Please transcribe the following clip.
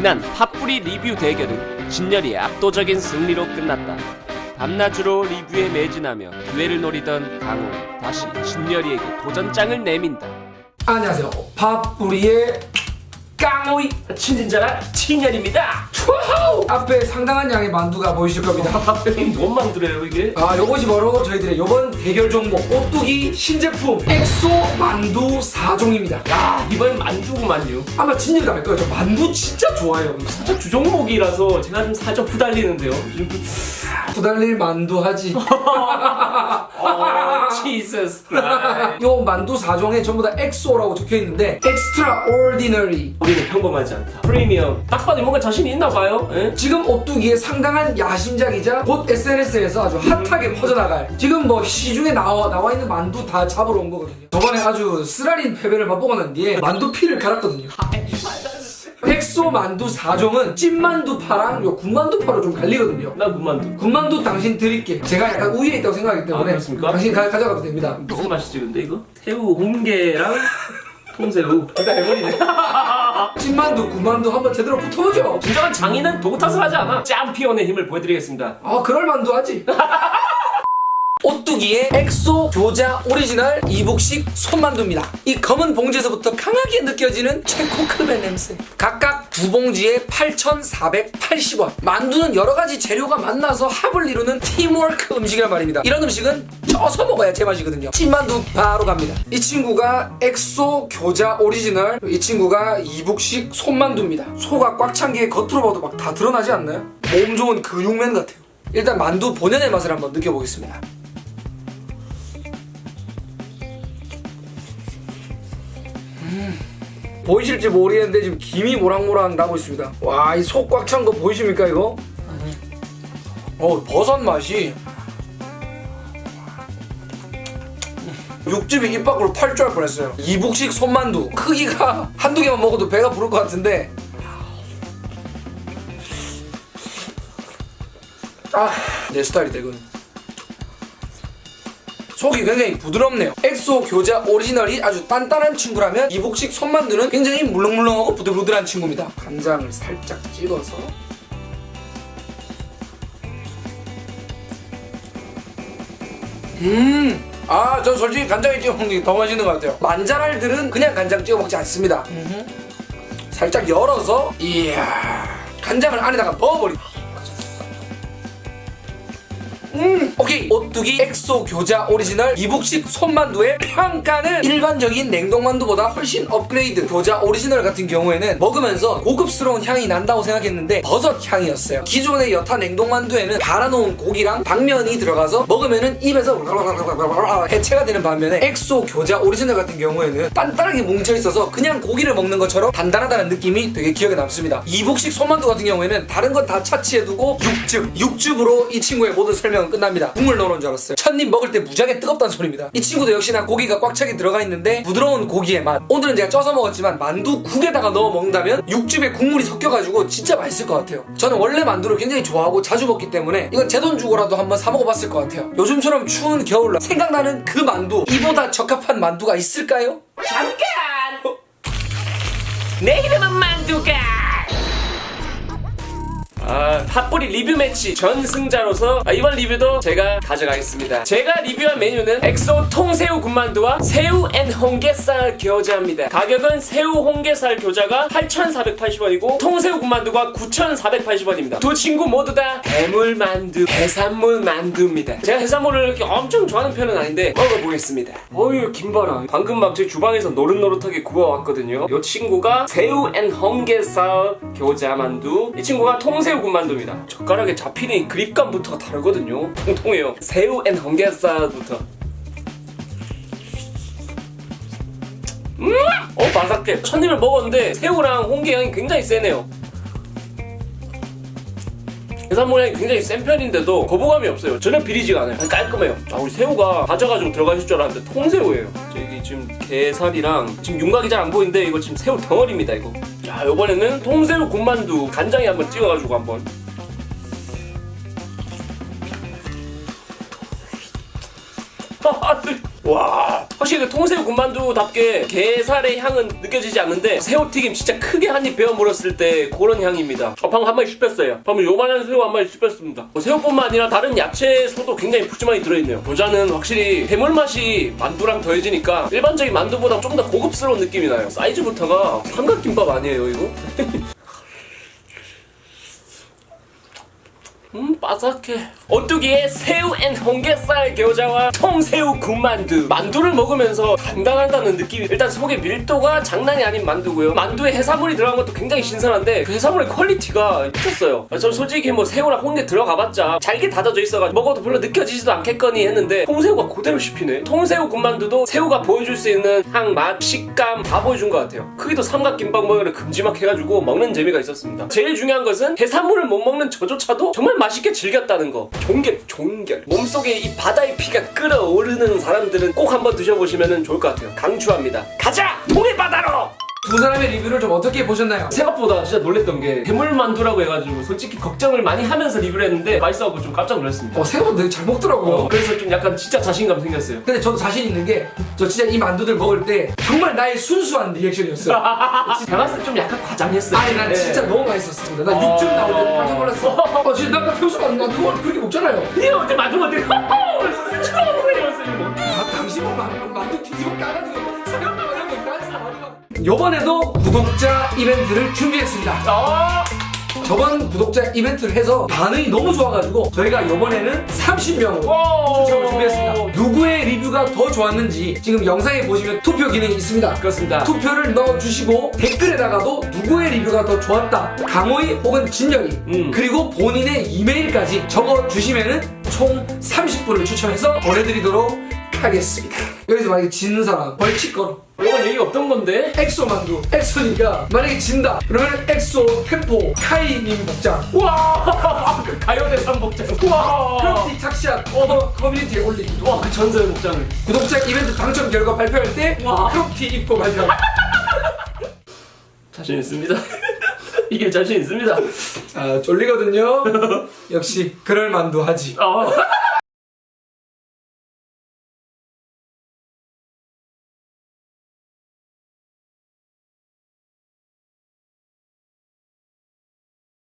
지난 팥뿌리 리뷰 대결은 진열이의 압도적인 승리로 끝났다. 밤낮으로 리뷰에 매진하며 기회를 노리던 강호 다시 진열이에게 도전장을 내민다. 안녕하세요. 밥우리의 깡오이 친진자라 진열입니다. 투하우 앞에 상당한 양의 만두가 보이실 겁니다. 뭔 만두래요 이게? 아, 요것이 바로 저희들의 이번 대결 종목 오뚜기 신제품 엑소 만두 4종입니다. 야 이번엔 만두구만요. 아마 진리가 알 거예요. 저 만두 진짜 좋아해요. 살짝 주종목이라서 제가 좀 살짝 후달리는데요. 부달릴 만두 하지. 어, Jesus Christ. 요 만두 4종에 전부 다 엑소라고 적혀 있는데 extraordinary. 우리는 평범하지 않다. 프리미엄. 딱 봐도 뭔가 자신이 있나 봐 요. 예? 지금 오뚜기의 상당한 야심작이자 곧 SNS에서 아주 핫하게 퍼져나갈 지금 뭐 시중에 나와, 나와 있는 만두 다 잡으러 온 거거든요 저번에 아주 쓰라린 패배를 맛보고 난 뒤에 만두 피를 갈았거든요 엑소 만두 4종은 찐만두 파랑 요 군만두 파로 좀 갈리거든요 나 군만두. 군만두 당신 드릴게 제가 약간 우위에 있다고 생각하기 때문에 아, 그렇습니까? 당신 가, 가져가도 됩니다 무슨 맛이지 근데 이거? 새우 홍게랑 통새우. 일단 해버리네. 찐만두 군만두 한번 제대로 붙어보죠 진정한 장인은 도구 탓을 하지 않아. 짬피언의 힘을 보여드리겠습니다. 아 그럴 만두 하지 오뚜기의 엑소 교자 오리지널 이북식 손만두입니다. 이 검은 봉지에서부터 강하게 느껴지는 최고급의 냄새. 각각 두 봉지에 8,480원. 만두는 여러 가지 재료가 만나서 합을 이루는 팀워크 음식이란 말입니다. 이런 음식은 쪄서 먹어야 제맛이거든요. 찐만두 바로 갑니다. 이 친구가 엑소 교자 오리지널, 이 친구가 이북식 손만두입니다. 소가 꽉 찬 게 겉으로 봐도 막 다 드러나지 않나요? 몸 좋은 근육맨 같아요. 일단 만두 본연의 맛을 한번 느껴보겠습니다. 보이실지 모르겠는데 지금 김이 모락모락 나고 있습니다. 와, 이 속 꽉 찬 거 보이십니까 이거? 어, 버섯 맛이 육즙이 입 밖으로 탈출할 뻔했어요. 이북식 손만두 크기가 한두 개만 먹어도 배가 부를 것 같은데 아, 내 스타일이다 이거는. 속이 굉장히 부드럽네요. 엑소 교자 오리지널이 아주 단단한 친구라면 이북식 손만두는 굉장히 물렁물렁하고 부들부들한 친구입니다. 간장을 살짝 찍어서 음. 아, 저 솔직히 간장에 찍어 먹는 게 더 맛있는 것 같아요. 만자랄들은 그냥 간장 찍어 먹지 않습니다. 살짝 열어서 이야 간장을 안에다가 넣어버리. 음, 오케이. 오뚜기 엑소 교자 오리지널 이북식 손만두의 평가는 일반적인 냉동만두보다 훨씬 업그레이드. 교자 오리지널 같은 경우에는 먹으면서 고급스러운 향이 난다고 생각했는데 버섯 향이었어요. 기존의 여타 냉동만두에는 갈아놓은 고기랑 당면이 들어가서 먹으면은 입에서 해체가 되는 반면에 엑소 교자 오리지널 같은 경우에는 단단하게 뭉쳐 있어서 그냥 고기를 먹는 것처럼 단단하다는 느낌이 되게 기억에 남습니다. 이북식 손만두 같은 경우에는 다른 건 다 차치해두고 육즙, 육즙으로 이 친구의 모든 설명은 끝납니다. 국물 넣어놓은 줄 알았어요. 첫 입 먹을 때 무지하게 뜨겁다는 소리입니다. 이 친구도 역시나 고기가 꽉 차게 들어가 있는데 부드러운 고기의 맛. 오늘은 제가 쪄서 먹었지만 만두 국에다가 넣어 먹는다면 육즙에 국물이 섞여가지고 진짜 맛있을 것 같아요. 저는 원래 만두를 굉장히 좋아하고 자주 먹기 때문에 이건 제 돈 주고라도 한번 사 먹어봤을 것 같아요. 요즘처럼 추운 겨울 날 생각나는 그 만두 이보다 적합한 만두가 있을까요? 잠깐! 내 이름은 만두가! 아, 팥뿌리 리뷰 매치 전승자로서 아, 이번 리뷰도 제가 가져가겠습니다. 제가 리뷰한 메뉴는 엑소 통새우 군만두와 새우 앤 홍게살 교자입니다. 가격은 새우 홍게살 교자가 8,480원이고 통새우 군만두가 9,480원입니다. 두 친구 모두 다 해물만두, 해산물 만두입니다. 제가 해산물을 이렇게 엄청 좋아하는 편은 아닌데 먹어보겠습니다. 어유 김바라. 방금 막 제 주방에서 노릇노릇하게 구워왔거든요. 이 친구가 새우 앤 홍게살 교자 만두. 이 친구가 통새우 군만두 입니다. 젓가락에 잡히는 이 그립감부터가 다르거든요. 통통해요. 새우 앤 홍게살부터. 음! 어 바삭해. 첫 입을 먹었는데 새우랑 홍게 향이 굉장히 세네요. 해산물 향이 굉장히 센 편인데도 거부감이 없어요. 전혀 비리지가 않아요. 깔끔해요. 아 우리 새우가 다져가지고 들어가실 줄 알았는데 통새우예요. 저기 지금 게살이랑 지금 윤곽이 잘 안 보이는데 이거 지금 새우 덩어리입니다 이거. 자 이번에는 통새우 군만두 간장에 한번 찍어가지고 한번. 와 확실히 그 통새우 군만두답게 게살의 향은 느껴지지 않는데 새우튀김 진짜 크게 한 입 베어 물었을 때 그런 향입니다. 어, 방금 한 마리 씹혔어요. 방금 요만한 새우 한 마리 씹혔습니다. 어, 새우뿐만 아니라 다른 야채소도 굉장히 푸짐하게 들어있네요. 겨자는 확실히 해물 맛이 만두랑 더해지니까 일반적인 만두보다 좀 더 고급스러운 느낌이 나요. 사이즈부터가 삼각김밥 아니에요 이거? 음 바삭해. 오뚜기의 새우 앤 홍게살 겨자와 통새우 군만두. 만두를 먹으면서 단단하다는 느낌이 일단 속의 밀도가 장난이 아닌 만두고요. 만두에 해산물이 들어간 것도 굉장히 신선한데 그 해산물의 퀄리티가 미쳤어요. 아, 저 솔직히 뭐 새우랑 홍게 들어가봤자 잘게 다져져 있어가지고 먹어도 별로 느껴지지도 않겠거니 했는데 통새우가 그대로 씹히네. 통새우 군만두도 새우가 보여줄 수 있는 향, 맛, 식감 다 보여준 것 같아요. 크기도 삼각김밥 모양으로 큼지막 해가지고 먹는 재미가 있었습니다. 제일 중요한 것은 해산물을 못 먹는 저조차도 정말 맛있게 즐겼다는 거. 종결 종결. 몸속에 이 바다의 피가 끓어오르는 사람들은 꼭 한번 드셔보시면 좋을 것 같아요. 강추합니다. 가자! 통일 바다로 두 사람의 리뷰를 좀 어떻게 보셨나요? 생각보다 진짜 놀랬던 게 해물만두라고 해가지고 솔직히 걱정을 많이 하면서 리뷰를 했는데 맛있어갖고 좀 깜짝 놀랐습니다 어, 생각보다 되게 잘 먹더라고요. 어, 그래서 좀 약간 진짜 자신감 생겼어요 근데 저도 자신 있는 게 저 진짜 이 만두들 먹을 때 정말 나의 순수한 리액션이었어요. 제가 봤을 때 좀 약간 과장했어요 아니 난 네. 진짜 너무 맛있었습니다. 나 6점 나올 때 깜짝 놀랐어. 어, 진짜 나 평소 만두 걸 그렇게 먹잖아요. 어때 만두가 어때 처 요번에도 구독자 이벤트를 준비했습니다. 아 저번 구독자 이벤트를 해서 반응이 너무 좋아가지고 저희가 요번에는 30명으로 추첨을 준비했습니다. 누구의 리뷰가 더 좋았는지 지금 영상에 보시면 투표 기능이 있습니다. 그렇습니다 투표를 넣어주시고 댓글에다가도 누구의 리뷰가 더 좋았다 강호이 혹은 진영이 음. 그리고 본인의 이메일까지 적어주시면은 총 30분을 추첨해서 보내드리도록 하겠습니다 여기서 만약에 지는 사람 벌칙 걸어 이건 얘기 없던 건데? 엑소 만두. 엑소니까 만약에 진다. 그러면 엑소 템포 카이님 복장. 와! 가요대 삼복장. 와! 크롭티 착샷 어, 커뮤니티에 올리기. 와 그 전설 복장을. 구독자 이벤트 당첨 결과 발표할 때 와. 크롭티 입고 발표 자신 있습니다. 이게 자신 있습니다. 아 쫄리거든요. 역시 그럴 만두 하지. 아